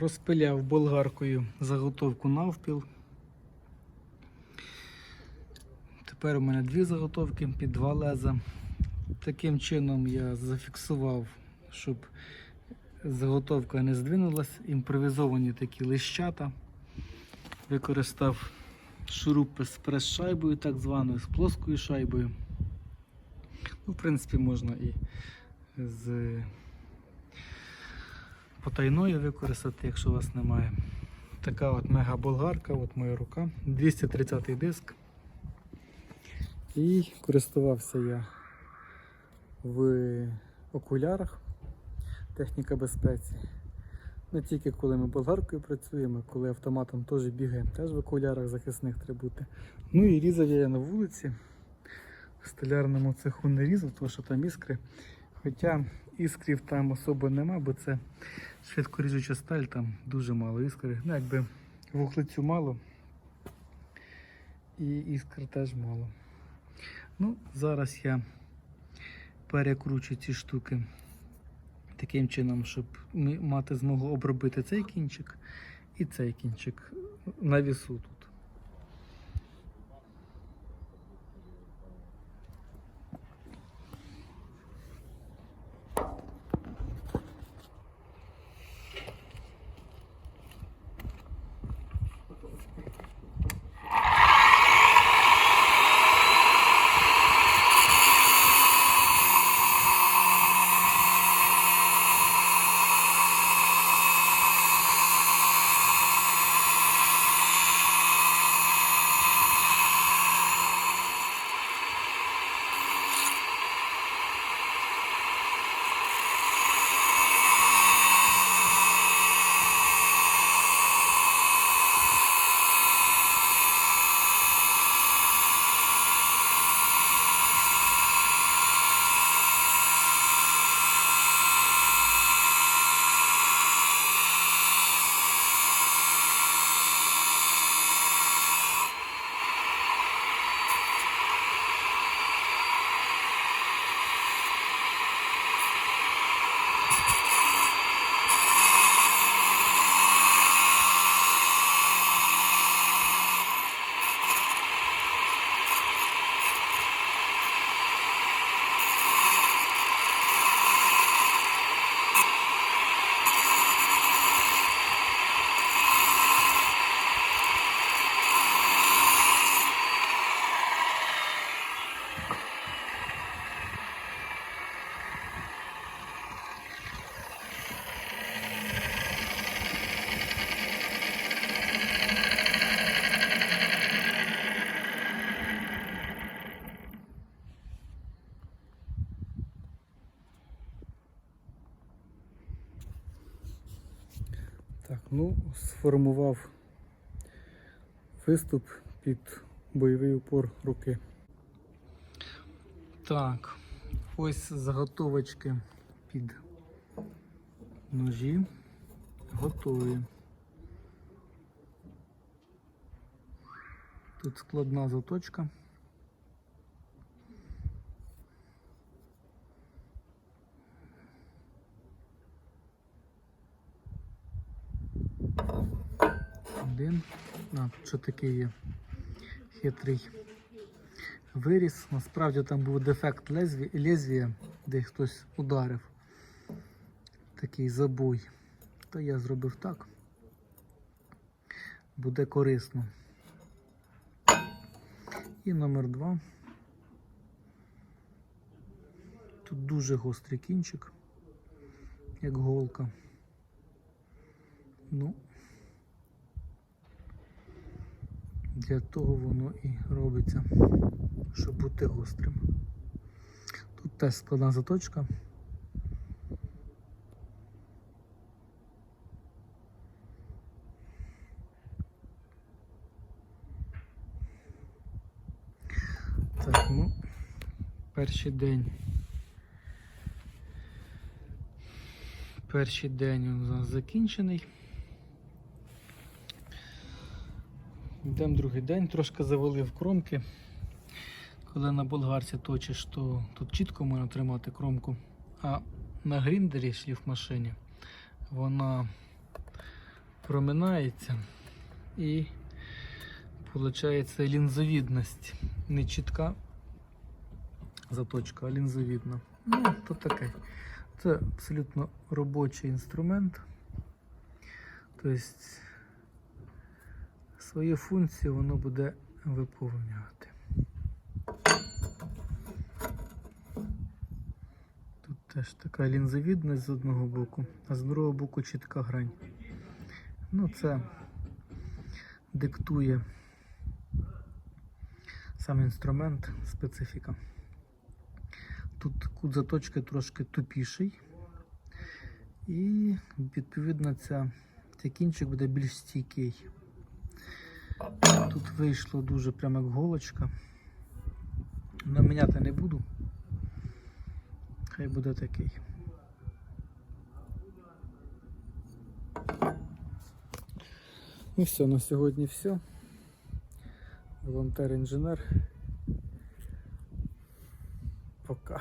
Розпиляв болгаркою заготовку навпіл. Тепер у мене дві заготовки під два леза. Таким чином я зафіксував, щоб заготовка не здвинулась. Імпровізовані такі лищата. Використав шурупи з прес-шайбою, так званою, з плоскою шайбою. Ну, в принципі, можна і з потайною використати, якщо у вас немає. Така от мега болгарка, от моя рука, 230 диск. І користувався я в окулярах техніка безпеці. Не тільки коли ми болгаркою працюємо, коли автоматом теж бігаємо, теж в окулярах захисних треба бути. Ну і різав я на вулиці. В столярному цеху не різав, тому що там іскри. Хоча іскрів там особо нема, бо це швидкоріжуча сталь, там дуже мало іскри. Ну, якби вуглецю мало і іскр теж мало. Ну, зараз я перекручу ці штуки таким чином, щоб мати змогу обробити цей кінчик і цей кінчик на вісу Так, ну, сформував виступ під бойовий упор руки. Так, ось заготовочки під ножі готові. Тут складна заточка. Один. А, ще такий є хитрий виріс. Насправді там був дефект лезвія, де хтось ударив. Такий забой. То я зробив так. Буде корисно. І номер два. Тут дуже гострий кінчик, як голка. Ну, для того воно і робиться, щоб бути гострим. Тут теж складна заточка. Так, ну, перший день. Перший день у нас закінчений. Йдемо другий день, трошки завалив кромки. Коли на болгарці точиш, то тут чітко можна тримати кромку. А на гріндері шліфмашині вона проминається і виходить лінзовідність. Не чітка заточка, а лінзовідна. Ну, то таке. Це абсолютно робочий інструмент. Тобто свої функції воно буде виповнювати. Тут теж така лінзовідність з одного боку, а з другого боку чітка грань. Ну, це диктує сам інструмент, специфіка. Тут кут заточки трошки тупіший. І відповідно ця, цей кінчик буде більш стійкий. Тут вийшло дуже прямо як голочка. Но міняти не буду. Хай буде такий. Ну все, на сьогодні все. Волонтер-інженер. Пока.